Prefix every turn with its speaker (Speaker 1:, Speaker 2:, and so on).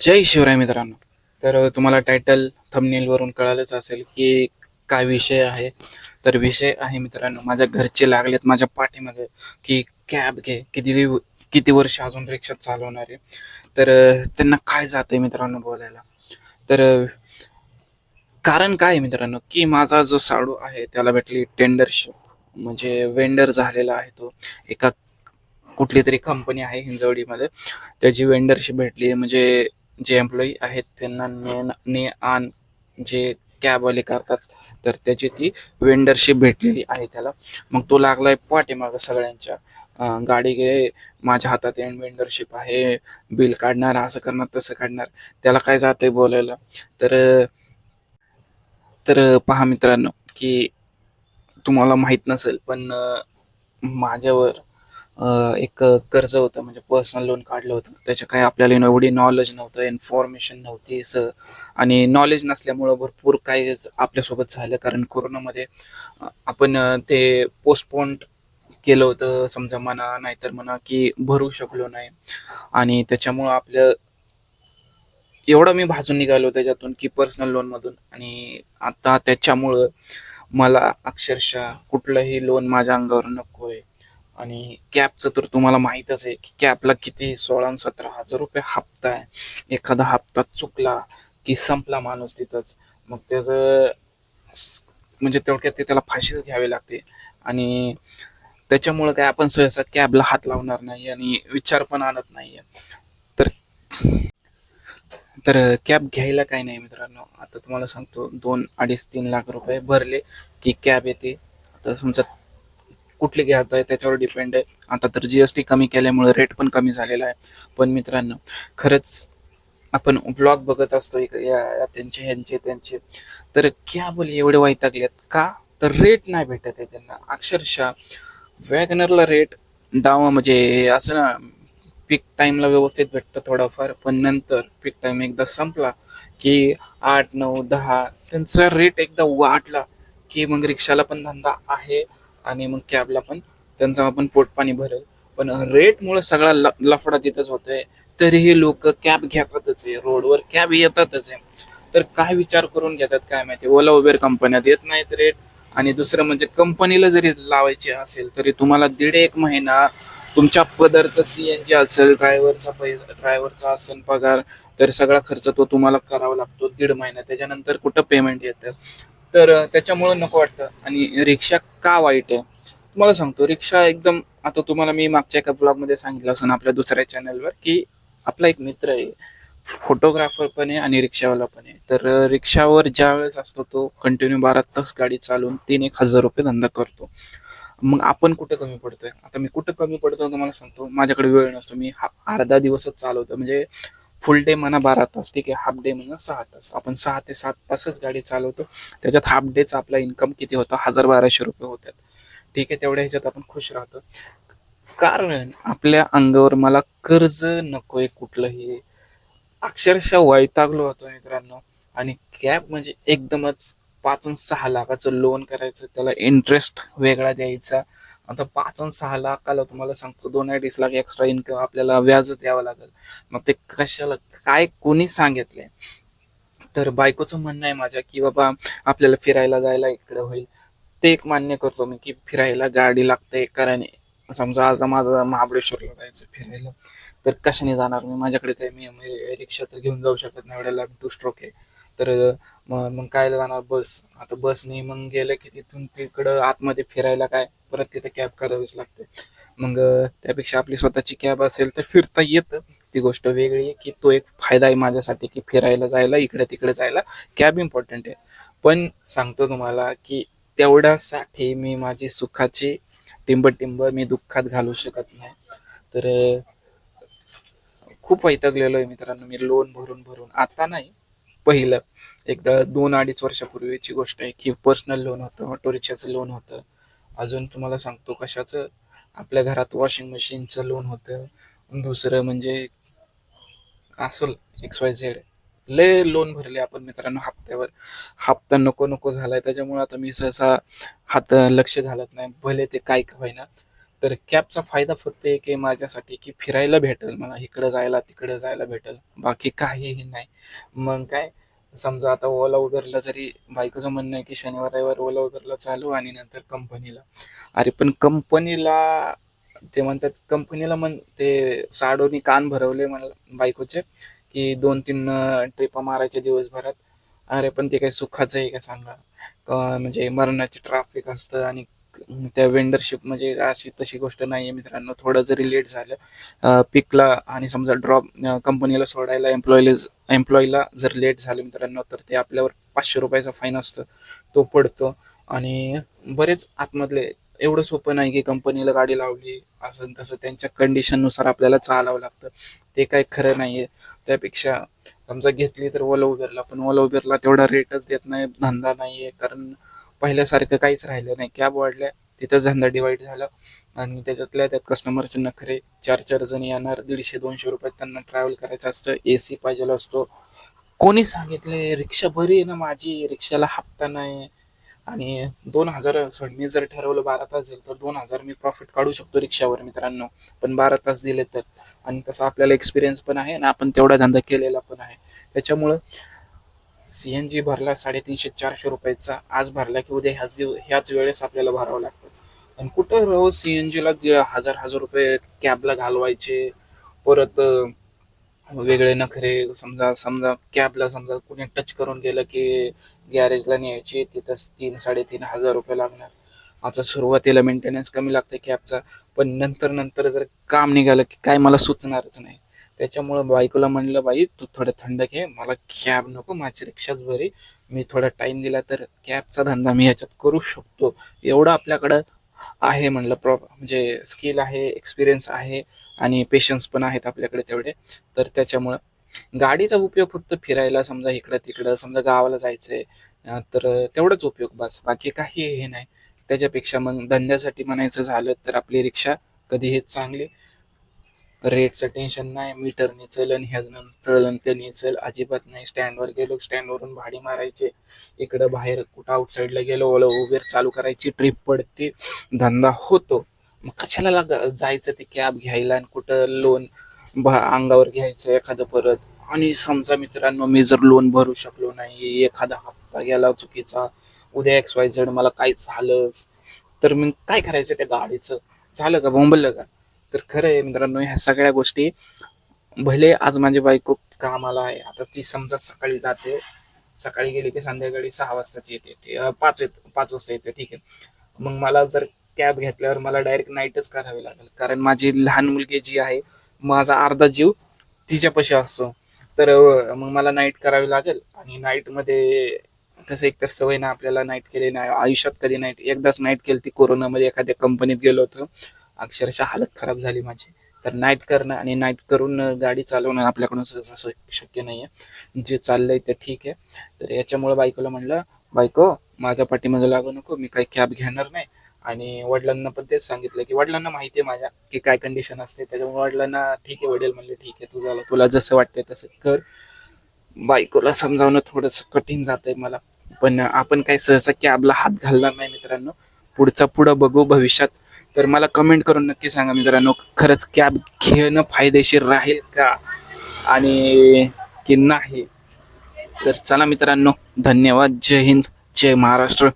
Speaker 1: जय शिवराय मित्रांनो. तर तुम्हाला टायटल थमनेलवरून कळालंच असेल की काय विषय आहे. तर विषय आहे मित्रांनो माझ्या घरचे लागलेत माझ्या पाठीमध्ये की कॅब घे. किती दिव- किती वर्ष अजून रिक्षा चालवणार आहे. तर त्यांना काय जातंय मित्रांनो बोलायला? तर कारण काय आहे मित्रांनो की माझा जो साडू आहे त्याला भेटली टेंडरशिप म्हणजे वेंडर झालेला आहे तो. एका कुठली तरी कंपनी आहे हिंजवडीमध्ये. त्याची वेंडरशिप भेटली आहे. म्हणजे जे एम्प्लॉई आहेत त्यांना ने ने आण जे कॅबवाले करतात तर त्याची ती वेंडरशिप भेटलेली आहे त्याला. मग तो लागलाय पाठीमागं सगळ्यांच्या. गाडी घे माझ्या हातात एंड वेंडरशिप आहे बिल काढणार असं करणार तसं काढणार. त्याला काय जाते बोलायला? तर तर पहा मित्रांनो की तुम्हाला माहीत नसेल पण माझ्यावर एक कर्ज होतं म्हणजे पर्सनल लोन काढलं होतं. त्याच्या काही आपल्याला एवढी नॉलेज नव्हतं इन्फॉर्मेशन नव्हती असं. आणि नॉलेज नसल्यामुळं भरपूर काही आपल्यासोबत झालं. कारण कोरोनामध्ये आपण ते पोस्टपोन केलं होतं समजा म्हणा नाहीतर म्हणा की भरू शकलो नाही. आणि त्याच्यामुळं आपलं एवढं मी भाजून निघालो त्याच्यातून की पर्सनल लोनमधून आणि आता त्याच्यामुळं मला अक्षरशः कुठलंही लोन माझ्या अंगावर नको आहे आणि कॅबचं तर तुम्हाला माहीतच आहे की कॅबला किती सोळा सतरा हजार रुपये हप्ता आहे. एखादा हप्ता चुकला की संपला माणूस तिथंच. मग त्याचं म्हणजे तेवढ्यात ते त्याला फाशीच घ्यावी लागते. आणि त्याच्यामुळं काय आपण सहसा कॅबला हात लावणार नाही आणि विचार पण आणत नाही तर तर कॅब घ्यायला काही नाही मित्रांनो. आता तुम्हाला सांगतो दोन अडीच तीन लाख रुपये भरले की कॅब येते. आता समजा कुठली घ्यायचं आहे त्याच्यावर डिपेंड आहे. आता तर जी एस टी कमी केल्यामुळे रेट पण कमी झालेला आहे. पण मित्रांनो खरंच आपण ब्लॉग बघत असतो या त्यांचे ह्यांचे त्यांचे. तर कॅब एवढे वैतागलेत का? तर रेट नाही भेटत आहे त्यांना. अक्षरशः वॅगनरला रेट डाव म्हणजे असं ना पीक टाईमला व्यवस्थित भेटतं थोडाफार. पण नंतर पीक टाईम एकदा संपला की आठ नऊ दहा त्यांचा रेट एकदा वाढला की मग रिक्षाला पण धंदा आहे. आणि मग कॅबला पण. त्यांचं आपण पोटपाणी भरेल. पण रेटमुळं सगळा ल लफडा तिथंच होतोय. तरीही लोक कॅब घेतातच आहे. रोडवर कॅब येतातच आहे. तर काय विचार करून घेतात काय माहिती? ओला उबेर कंपन्यात येत नाहीत रेट आणि दुसरं म्हणजे कंपनीला जरी लावायची असेल तरी तुम्हाला दीड एक महिना तुमच्या पदरचं सी एन जी असेल ड्रायव्हरचा पैसा ड्रायव्हरचा असेल पगार तर सगळा खर्च तो तुम्हाला करावा लागतो दीड महिना. त्याच्यानंतर कुठं पेमेंट येतं? तर त्याच्यामुळं नको वाटतं. आणि रिक्षा का वाईट आहे? तुम्हाला सांगतो रिक्षा एकदम आता तुम्हाला मी मागच्या एका ब्लॉगमध्ये सांगितलं असं आपल्या दुसऱ्या चॅनलवर की आपला एक मित्र आहे. फोटोग्राफर पण आहे आणि रिक्षावाला पण आहे. तर रिक्षावर ज्या वेळेस असतो तो कंटिन्यू बारा तास गाडी चालवून तीन एक हजार रुपये धंदा करतो. मग आपण कुठे कमी पडतोय? आता मी कुठं कमी पडतो तुम्हाला सांगतो. माझ्याकडे वेळ नसतो. मी हा अर्धा दिवसच चालवतो. म्हणजे फुल डे म्हणा बारा तास ठीक आहे? हाफ डे म्हणा सहा तास. आपण सहा ते सात तासच गाडी चालवतो. त्याच्यात हाफ डेचा आपला इन्कम किती होता? हजार बाराशे रुपये होतात. ठीक आहे? तेवढ्या ह्याच्यात आपण खुश राहतो. कारण आपल्या अंगावर मला कर्ज नकोय कुठलंही. अक्षरशः वैतागलो होतो मित्रांनो. आणि कॅब म्हणजे एकदमच पाच आणि सहा लाखाचं लोन करायचं त्याला इंटरेस्ट वेगळा द्यायचा. आता पाच आणि सहा लाखाला तुम्हाला सांगतो दोन अडीच लाख एक्स्ट्रा इन्कम आपल्याला व्याज द्यावं लागेल. मग ते कशाला काय कोणी सांगितलंय? तर बायकोचं म्हणणं आहे माझ्या की बाबा आपल्याला फिरायला जायला इकडे होईल. ते एक मान्य करतो मी की फिरायला गाडी लागते कारण समजा आज माझं महाबळेश्वरला जायचं फिरायला तर कशाने जाणार मी? माझ्याकडे काही मी मी रिक्षा तर घेऊन जाऊ शकत नाही एवढ्या लाख टू स्ट्रोक आहे. तर मग मग काय जाणार बस? आता बसने मग गेलं की तिथून तिकडं आतमध्ये फिरायला काय? परत तिथे कॅब करावीच लागते. मग त्यापेक्षा आपली स्वतःची कॅब असेल तर फिरता येतं. ती गोष्ट वेगळी आहे की तो एक फायदा आहे माझ्यासाठी की फिरायला जायला इकडे तिकडे जायला कॅब इम्पॉर्टंट आहे. पण सांगतो तुम्हाला की तेवढ्यासाठी मी माझी सुखाची टिंब टिंब मी दुःखात घालू शकत नाही. तर खूप वैतागलेलो आहे मित्रांनो. मी लोन भरून भरून. आता नाही पहिलं. एकदा दोन अडीच वर्षापूर्वीची गोष्ट आहे की पर्सनल लोन होतं ऑटो रिक्षाचं लोन होतं. अजून तुम्हाला सांगतो कशाचं? आपल्या घरात वॉशिंग मशीनचं लोन होतं. दुसरं म्हणजे असल एक्स वाय झेड लय लोन भरले आपण मित्रांनो हप्त्यावर. हप्ता नको नको झालाय. त्याच्यामुळे आता मी सहसा हात लक्ष घालत नाही. भले ते काय का होईना. तर कॅबचा फायदा फक्त एक आहे माझ्यासाठी की फिरायला भेटेल मला इकडं जायला तिकडं जायला भेटेल. बाकी काहीही नाही. मग काय समजा आता ओला उबेरला जरी बायकोचं म्हणणं आहे की शनिवार रविवार ओला उबेरला चालू आणि नंतर कंपनीला. अरे पण कंपनीला ते म्हणतात कंपनीला म्हण ते साडोनी कान भरवले मला बायकोचे की दोन तीन ट्रिपा मारायचे दिवसभरात. अरे पण ते काही सुखाचं आहे का सांगा? म्हणजे मरणाची ट्राफिक असतं आणि त्या वेंडरशिप म्हणजे अशी तशी गोष्ट नाही आहे मित्रांनो. थोडं जरी लेट झालं पिकला आणि समजा ड्रॉप कंपनीला सोडायला एम्प्लॉईला एम्प्लॉईला जर लेट झालं मित्रांनो तर ते आपल्यावर पाचशे रुपयाचा फाईन असतो. तो पडतो. आणि बरेच आतमधले एवढं सोपं नाही की कंपनीला गाडी लावली असं तसं त्यांच्या कंडिशननुसार आपल्याला चालावं लागतं. ते काही खरं नाही आहे त्यापेक्षा समजा घेतली तर ओला उबेरला पण ओला उबेरला तेवढा रेटच देत नाही धंदा नाही आहे कारण पहिल्यासारखं काहीच राहिलं नाही. कॅब वाढल्या तिथं धंदा डिवाईड झाला आणि त्याच्यातल्या त्यात कस्टमरचे नखरे चार चार जण येणार दीडशे दोनशे रुपयात त्यांना ट्रॅव्हल करायचं असतं ए सी पाहिजे असतो. कोणी सांगितले रिक्षा बरी आहे ना माझी रिक्षाला हप्ता नाही. आणि दोन हजार सोड मी जर ठरवलं बारा तास जाईल तर दोन हजार मी प्रॉफिट काढू शकतो रिक्षावर मित्रांनो. पण बारा तास दिले तर. आणि तसा आपल्याला एक्सपिरियन्स पण आहे आणि आपण तेवढा धंदा केलेला पण आहे. त्याच्यामुळं सी एन जी भरला साडेतीनशे चारशे रुपयाचा आज भरला की उद्या ह्याच दिव ह्याच वेळेस आपल्याला भरावं लागतं. आणि कुठं रोज सी एन जीला हजार हजार रुपये कॅबला घालवायचे? परत वेगळे नखरे समजा समजा कॅबला समजा कुणी टच करून गेलं की गॅरेजला न्यायचे तिथंच तीन साडेतीन हजार रुपये लागणार. आता सुरुवातीला मेंटेनन्स कमी लागते कॅबचा पण नंतर नंतर जर काम निघालं की काय मला सुचणारच नाही. त्याच्यामुळं बायकोला म्हणलं बाई तू थोडं थंड घे मला कॅब नको माझी रिक्षाच बरी. मी थोडा टाईम दिला तर कॅबचा धंदा मी ह्याच्यात करू शकतो. एवढं आपल्याकडं आहे म्हणलं प्रॉ म्हणजे स्किल आहे एक्सपिरियन्स आहे आणि पेशन्स पण आहेत आपल्याकडे तेवढे. तर त्याच्यामुळं गाडीचा उपयोग फक्त फिरायला समजा इकडं तिकडं समजा गावाला जायचंय तर तेवढाच उपयोग बस. बाकी काही हे नाही. त्याच्यापेक्षा मग धंद्यासाठी म्हणायचं झालं तर आपली रिक्षा कधी हे चांगली. रेटचं टेन्शन नाही मीटरने चलन ह्याजनं चलन त्याने चल. अजिबात नाही. स्टँडवर गेलो स्टँडवरून भाडी मारायचे. इकडं बाहेर कुठं आउटसाईडला गेलो ओला उबेर चालू करायची ट्रिप पडते. धंदा होतो. मग कशाला लाग- जायचं ते कॅब घ्यायला आणि कुठं लोन अंगावर घ्यायचं एखादं परत? आणि समजा मित्रांनो मी जर लोन भरू शकलो नाही एखादा हप्ता गेला चुकीचा उद्या एक्स वाय झेड मला काय झालंच? तर मग काय करायचं त्या गाडीचं? झालं का? बोंबललं का? तर खरं आहे मित्रांनो ह्या सगळ्या गोष्टी भले आज माझी बायको कामाला आहे आता ती समजा सकाळी जाते सकाळी गेली की संध्याकाळी सहा वाजताची येते पाच येत पाच वाजता येते ठीक आहे. मग मला जर कॅब घेतल्यावर मला डायरेक्ट नाईटच करावी लागेल कारण माझी लहान मुलगी जी आहे माझा अर्धा जीव तिच्यापाशी असतो. तर मग मला नाईट करावी लागेल आणि नाईटमध्ये कसं एकतर सवय ना आपल्याला नाईट केली नाही आयुष्यात कधी नाईट एकदाच नाईट केली ती कोरोनामध्ये एखाद्या कंपनीत गेलो होतो. अक्षरशः हालत खराब झाली माझी. तर नाईट करणं आणि नाईट करून गाडी चालवणं आपल्याकडून सहज शक्य नाही आहे जे चाललंय ते ठीक आहे. तर याच्यामुळं बायकोला म्हणलं बायको माझ्या पाठीमागे लागू नको मी काही कॅब घेणार नाही. आणि वडिलांना पण तेच सांगितलं की वडिलांना माहिती आहे माझ्या की काय कंडिशन असते. त्याच्यामुळे वडिलांना ठीक आहे वडील म्हणले ठीक आहे तुझ्याला तुला जसं वाटतंय तसं कर. बायकोला समजावणं थोडंसं कठीण जातंय मला. पण आपण काही सहसा कॅबला हात घालणार नाही मित्रांनो. पुढचा पुढं बघू भविष्यात. तर मला कमेंट करून नक्की सांगा मित्रांनो खरंच कॅब घेणं फायदेशीर राहील का? आणि की नाही? तर चला मित्रांनो धन्यवाद. जय हिंद जय महाराष्ट्र.